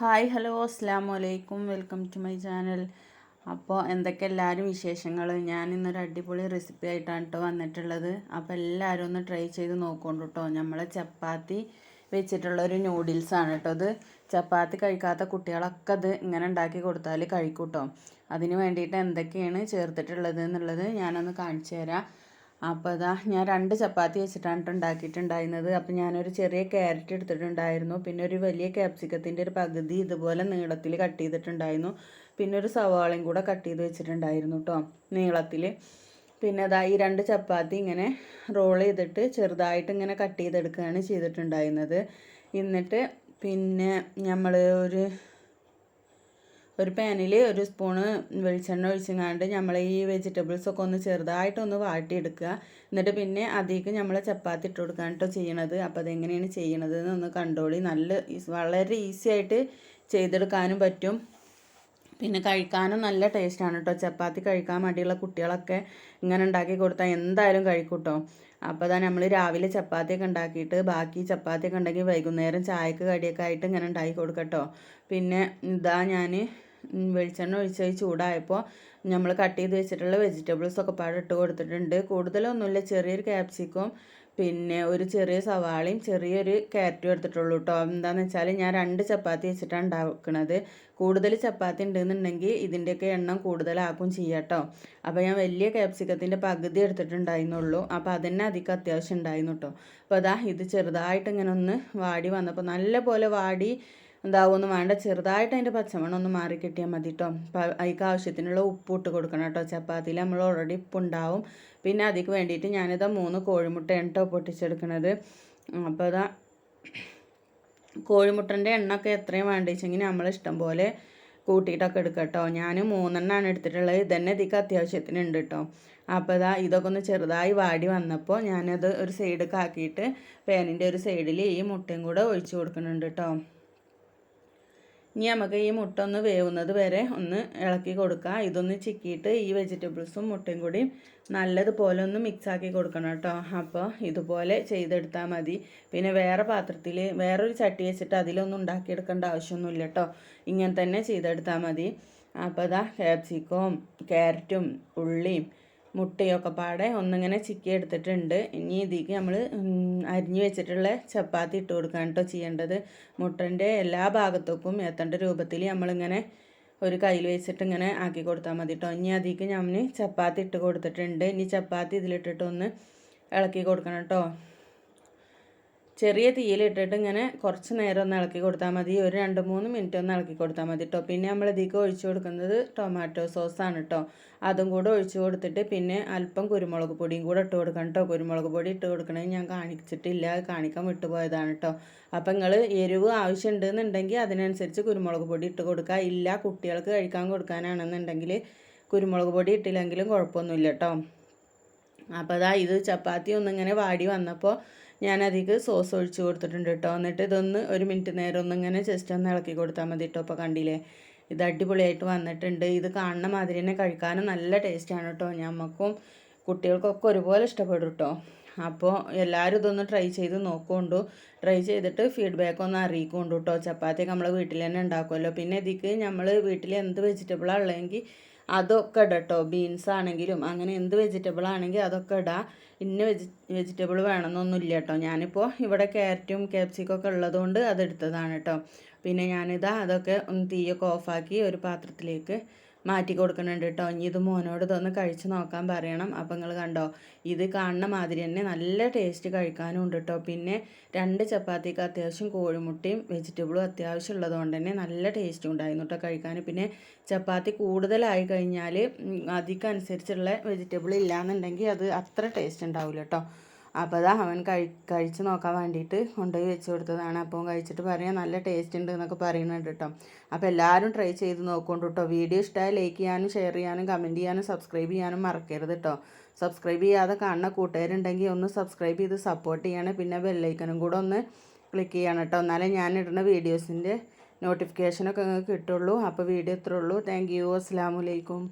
Hi hello അസ്സാം വലൈക്കും welcome to my channel. അപ്പോൾ എന്തൊക്കെ എല്ലാവരും വിശേഷങ്ങൾ ഞാൻ ഇന്നൊരു അടിപൊളി റെസിപ്പി ആയിട്ടാണ് കേട്ടോ വന്നിട്ടുള്ളത്. അപ്പോൾ എല്ലാവരും ഒന്ന് ട്രൈ ചെയ്ത് നോക്കൊണ്ട് കേട്ടോ നമ്മളെ ചപ്പാത്തി വെച്ചിട്ടുള്ള ഒരു നൂഡിൽസാണ് കേട്ടോ അത് ചപ്പാത്തി കഴിക്കാത്ത കുട്ടികളൊക്കെ അത് ഇങ്ങനെ ഉണ്ടാക്കി കൊടുത്താൽ കഴിക്കും കേട്ടോ അതിന് വേണ്ടിയിട്ട് എന്തൊക്കെയാണ് ചേർത്തിട്ടുള്ളത് എന്നുള്ളത് ഞാനൊന്ന് കാണിച്ചു തരാം. അപ്പോൾ അതാ ഞാൻ രണ്ട് ചപ്പാത്തി വെച്ചിട്ടാണ് ഉണ്ടാക്കിയിട്ടുണ്ടായിരുന്നത്. അപ്പോൾ ഞാനൊരു ചെറിയ ക്യാരറ്റ് എടുത്തിട്ടുണ്ടായിരുന്നു. പിന്നെ ഒരു വലിയ ക്യാപ്സിക്കത്തിന്റെ ഒരു പകുതി ഇതുപോലെ നീളത്തിൽ കട്ട് ചെയ്തിട്ടുണ്ടായിരുന്നു. പിന്നെ ഒരു സവാളയും കൂടെ കട്ട് ചെയ്ത് വെച്ചിട്ടുണ്ടായിരുന്നു കേട്ടോ നീളത്തിൽ. പിന്നെ അതാ ഈ രണ്ട് ചപ്പാത്തി ഇങ്ങനെ റോൾ ചെയ്തിട്ട് ചെറുതായിട്ട് ഇങ്ങനെ കട്ട് ചെയ്തെടുക്കുകയാണ് ചെയ്തിട്ടുണ്ടായിരുന്നത്. എന്നിട്ട് പിന്നെ നമ്മൾ ഒരു ഒരു പാനിൽ ഒരു സ്പൂണ് വെളിച്ചെണ്ണ ഒഴിച്ചങ്ങാണ്ട് നമ്മൾ ഈ വെജിറ്റബിൾസൊക്കെ ഒന്ന് ചെറുതായിട്ടൊന്ന് വാട്ടിയെടുക്കുക. എന്നിട്ട് പിന്നെ അതിലേക്ക് നമ്മൾ ചപ്പാത്തി ഇട്ട് കൊടുക്കാൻ കേട്ടോ ചെയ്യണത്. അപ്പോൾ അതെങ്ങനെയാണ് ചെയ്യണത് എന്നൊന്ന് കണ്ടോളി. നല്ല വളരെ ഈസി ആയിട്ട് ചെയ്തെടുക്കാനും പറ്റും. പിന്നെ കഴിക്കാനും നല്ല ടേസ്റ്റാണ് കേട്ടോ ചപ്പാത്തി കഴിക്കാൻ മടിയുള്ള കുട്ടികളൊക്കെ ഇങ്ങനെ ഉണ്ടാക്കി കൊടുത്താൽ എന്തായാലും കഴിക്കും കേട്ടോ അപ്പോൾ തന്നെ നമ്മൾ രാവിലെ ചപ്പാത്തിയൊക്കെ ഉണ്ടാക്കിയിട്ട് ബാക്കി ചപ്പാത്തിയൊക്കെ ഉണ്ടെങ്കിൽ വൈകുന്നേരം ചായക്ക് കടിയൊക്കെ ആയിട്ട് ഇങ്ങനെ ഉണ്ടാക്കി കൊടുക്കട്ടോ പിന്നെ ഇതാ ഞാൻ വെളിച്ചെണ്ണ ഒഴിച്ച് ചൂടായപ്പോൾ നമ്മൾ കട്ട് ചെയ്ത് വെച്ചിട്ടുള്ള വെജിറ്റബിൾസ് ഒക്കെ പാടെ ഇട്ട് കൊടുത്തിട്ടുണ്ട്. കൂടുതലൊന്നുമില്ല ചെറിയൊരു ക്യാപ്സിക്കും പിന്നെ ഒരു ചെറിയ സവാളയും ചെറിയൊരു ക്യാരറ്റും എടുത്തിട്ടുള്ളൂ കേട്ടോ എന്താണെന്ന് വെച്ചാൽ ഞാൻ രണ്ട് ചപ്പാത്തി വെച്ചിട്ടാണ് ഉണ്ടാക്കുന്നത് കൂടുതൽ ചപ്പാത്തി ഉണ്ടെന്നുണ്ടെങ്കിൽ ഇതിന്റെയൊക്കെ എണ്ണം കൂടുതലാക്കും ചെയ്യാം കേട്ടോ അപ്പോൾ ഞാൻ വലിയ ക്യാപ്സിക്കത്തിന്റെ പകുതി എടുത്തിട്ടുണ്ടായിരുന്നുള്ളൂ. അപ്പോൾ അതന്നെ അധികം അത്യാവശ്യം ഉണ്ടായിരുന്നു കേട്ടോ അപ്പോൾ അതാ ഇത് ചെറുതായിട്ട് ഇങ്ങനെ ഒന്ന് വാടി വന്നപ്പോൾ നല്ല പോലെ വാടി എന്താവുമെന്ന് വേണ്ട. ചെറുതായിട്ട് അതിന്റെ പച്ചമണം ഒന്ന് മാറി കിട്ടിയാൽ മതി കേട്ടോ അതിക്ക് ആവശ്യത്തിനുള്ള ഉപ്പ് ഇട്ട് കൊടുക്കണം കേട്ടോ ചപ്പാത്തിയിൽ നമ്മൾ ഓൾറെഡി ഉപ്പുണ്ടാവും പിന്നെ അതിക്ക് വേണ്ടിയിട്ട് ഞാനിതാ മൂന്ന് കോഴിമുട്ടയാണ് കേട്ടോ പൊട്ടിച്ചെടുക്കണത്. അപ്പോൾ അതാ കോഴിമുട്ടന്റെ എണ്ണൊക്കെ എത്രയും വേണ്ടിച്ചെങ്കിൽ നമ്മൾ ഇഷ്ടം പോലെ കൂട്ടിയിട്ടൊക്കെ എടുക്കാം കേട്ടോ ഞാൻ മൂന്നെണ്ണമാണ് എടുത്തിട്ടുള്ളത്. ഇതന്നെ ഇതിക്ക് അത്യാവശ്യത്തിന് ഉണ്ട് കേട്ടോ അപ്പോൾ ഇതാ ഇതൊക്കെ ഒന്ന് ചെറുതായി വാടി വന്നപ്പോൾ ഞാനത് ഒരു സൈഡൊക്കെ കാക്കിയിട്ട് പാനിന്റെ ഒരു സൈഡിൽ ഈ മുട്ടയും കൂടെ ഒഴിച്ചു കൊടുക്കുന്നുണ്ട് കേട്ടോ ഇനി നമുക്ക് ഈ മുട്ട ഒന്ന് വേവുന്നത് വരെ ഒന്ന് ഇളക്കി കൊടുക്കുക ഇതൊന്ന് ചിക്കിയിട്ട് ഈ വെജിറ്റബിൾസും മുട്ടയും കൂടി നല്ലതുപോലെ ഒന്ന് മിക്സാക്കി കൊടുക്കണം കേട്ടോ. അപ്പോൾ ഇതുപോലെ ചെയ്തെടുത്താൽ മതി. പിന്നെ വേറെ പാത്രത്തിൽ വേറൊരു ചട്ടി വെച്ചിട്ട് അതിലൊന്നും ഉണ്ടാക്കിയെടുക്കേണ്ട ആവശ്യമൊന്നുമില്ല കേട്ടോ. ഇങ്ങനെ തന്നെ ചെയ്തെടുത്താൽ മതി. അപ്പോൾ ഇതാ ക്യാപ്സിക്കവും ക്യാരറ്റും ഉള്ളിയും മുട്ടയൊക്കെ പാടെ ഒന്നിങ്ങനെ ചിക്കി എടുത്തിട്ടുണ്ട്. ഇനി ഇതിലേക്ക് നമ്മൾ അരിഞ്ഞു വെച്ചിട്ടുള്ള ചപ്പാത്തി ഇട്ട് കൊടുക്കാൻ കേട്ടോ ചെയ്യേണ്ടത്. മുട്ടന്റെ എല്ലാ ഭാഗത്തേക്കും എത്തേണ്ട രൂപത്തിൽ നമ്മളിങ്ങനെ ഒരു കയ്യിൽ വെച്ചിട്ട് ഇങ്ങനെ ആക്കി കൊടുത്താൽ മതി കേട്ടോ ഇനി അതിലേക്ക് ഞാൻ ചപ്പാത്തി ഇട്ട് കൊടുത്തിട്ടുണ്ട്. ഇനി ചപ്പാത്തി ഇതിലിട്ടിട്ടൊന്ന് ഇളക്കി കൊടുക്കണം കേട്ടോ ചെറിയ തീയിലിട്ടിട്ട് ഇങ്ങനെ കുറച്ച് നേരം ഒന്ന് ഇളക്കി കൊടുത്താൽ മതി. ഒരു രണ്ട് മൂന്ന് മിനിറ്റ് ഒന്ന് ഇളക്കി കൊടുത്താൽ മതി കേട്ടോ പിന്നെ നമ്മൾ ഇതിലേക്ക് ഒഴിച്ചു കൊടുക്കുന്നത് ടൊമാറ്റോ സോസാണ് കേട്ടോ അതും കൂടെ ഒഴിച്ചു കൊടുത്തിട്ട് പിന്നെ അല്പം കുരുമുളക് പൊടിയും കൂടെ ഇട്ട് കൊടുക്കണം കേട്ടോ കുരുമുളക് പൊടി ഇട്ട് കൊടുക്കണമെങ്കിൽ ഞാൻ കാണിച്ചിട്ടില്ല. കാണിക്കാൻ വിട്ടുപോയതാണ് കേട്ടോ അപ്പം നിങ്ങൾ എരിവ് ആവശ്യമുണ്ടെന്നുണ്ടെങ്കിൽ അതിനനുസരിച്ച് കുരുമുളക് പൊടി ഇട്ട് കൊടുക്കുക. ഇല്ല കുട്ടികൾക്ക് കഴിക്കാൻ കൊടുക്കാനാണെന്നുണ്ടെങ്കിൽ കുരുമുളക് പൊടി ഇട്ടില്ലെങ്കിലും കുഴപ്പമൊന്നുമില്ല കേട്ടോ അപ്പോൾ അതാ ഇത് ചപ്പാത്തി ഒന്നിങ്ങനെ വാടി വന്നപ്പോൾ ഞാൻ സോസ് ഒഴിച്ച് കൊടുത്തിട്ടുണ്ട് കേട്ടോ എന്നിട്ട് ഇതൊന്ന് ഒരു മിനിറ്റ് നേരം ഒന്നിങ്ങനെ ജസ്റ്റ് ഒന്ന് ഇളക്കി കൊടുത്താൽ മതി കേട്ടോ അപ്പോൾ കണ്ടില്ലേ? ഇത് അടിപൊളിയായിട്ട് വന്നിട്ടുണ്ട്. ഇത് കാണുന്ന മാതിരി തന്നെ കഴിക്കാനും നല്ല ടേസ്റ്റാണ് കേട്ടോ ഞമ്മക്കും കുട്ടികൾക്കൊക്കെ ഒരുപോലെ ഇഷ്ടപ്പെടും കേട്ടോ അപ്പോൾ എല്ലാവരും ഇതൊന്ന് ട്രൈ ചെയ്ത് നോക്കുകൊണ്ടു. ട്രൈ ചെയ്തിട്ട് ഫീഡ്ബാക്ക് ഒന്ന് അറിയിക്കൊണ്ടു കേട്ടോ ചപ്പാത്തി നമ്മൾ വീട്ടിൽ തന്നെ ഉണ്ടാക്കുമല്ലോ പിന്നെ ഇതിക്ക് നമ്മൾ വീട്ടിൽ എന്ത് വെജിറ്റബിളാണ് ഉള്ളതെങ്കിൽ അതൊക്കെ ഇടാം കേട്ടോ ബീൻസ് ആണെങ്കിലും അങ്ങനെ എന്ത് വെജിറ്റബിൾ ആണെങ്കിൽ അതൊക്കെ ഇടാം. ഇന്ന വെജി വെജിറ്റബിൾ വേണമെന്നൊന്നുമില്ല കേട്ടോ ഞാനിപ്പോൾ ഇവിടെ ക്യാരറ്റും ക്യാപ്സിക്കൊക്കെ ഉള്ളതുകൊണ്ട് അതെടുത്തതാണ് കേട്ടോ പിന്നെ ഞാനിതാ അതൊക്കെ ഒന്ന് തീയൊക്കെ ഓഫാക്കി ഒരു പാത്രത്തിലേക്ക് മാറ്റി കൊടുക്കുന്നുണ്ട് കേട്ടോ. ഇനി ഇത് മോനോട് ഇതൊന്ന് കഴിച്ച് നോക്കാൻ പറയണം. അപ്പം നിങ്ങൾ കണ്ടോ ഇത് കാണുന്ന മാതിരി തന്നെ നല്ല ടേസ്റ്റ് കഴിക്കാനും ഉണ്ട് കേട്ടോ. പിന്നെ രണ്ട് ചപ്പാത്തിക്ക് അത്യാവശ്യം കോഴിമുട്ടയും വെജിറ്റബിളും അത്യാവശ്യം ഉള്ളതുകൊണ്ട് തന്നെ നല്ല ടേസ്റ്റ് ഉണ്ടായിരുന്നു കേട്ടോ കഴിക്കാൻ പിന്നെ ചപ്പാത്തി കൂടുതലായി കഴിഞ്ഞാൽ അതിക്കനുസരിച്ചുള്ള വെജിറ്റബിൾ ഇല്ലയെന്നുണ്ടെങ്കിൽ അത് അത്ര ടേസ്റ്റ് ഉണ്ടാവില്ല കേട്ടോ. അപ്പോൾ അതാ അവൻ കഴി കഴിച്ച് നോക്കാൻ വേണ്ടിയിട്ട് കൊണ്ടുപോയി വെച്ച് കൊടുത്തതാണ്. അപ്പോൾ കഴിച്ചിട്ട് പറയാം നല്ല ടേസ്റ്റ് ഉണ്ട് എന്നൊക്കെ പറയുന്നുണ്ട് കേട്ടോ. അപ്പോൾ എല്ലാവരും ട്രൈ ചെയ്ത് നോക്കൊണ്ട് കേട്ടോ. വീഡിയോ ഇഷ്ടമായി ലൈക്ക് ചെയ്യാനും ഷെയർ ചെയ്യാനും കമന്റ് ചെയ്യാനും സബ്സ്ക്രൈബ് ചെയ്യാനും മറക്കരുത് കേട്ടോ. സബ്സ്ക്രൈബ് ചെയ്യാതെ കാണുന്ന കൂട്ടുകാരുണ്ടെങ്കിൽ ഒന്ന് സബ്സ്ക്രൈബ് ചെയ്ത് സപ്പോർട്ട് ചെയ്യണം. പിന്നെ ബെല്ലൈക്കനും കൂടെ ഒന്ന് ക്ലിക്ക് ചെയ്യണം കേട്ടോ. എന്നാലേ ഞാൻ ഇടുന്ന വീഡിയോസിന്റെ നോട്ടിഫിക്കേഷനൊക്കെ കിട്ടുള്ളൂ. അപ്പോൾ വീഡിയോ ഇത്രയുള്ളൂ താങ്ക് യു അസ്സാം വലൈക്കും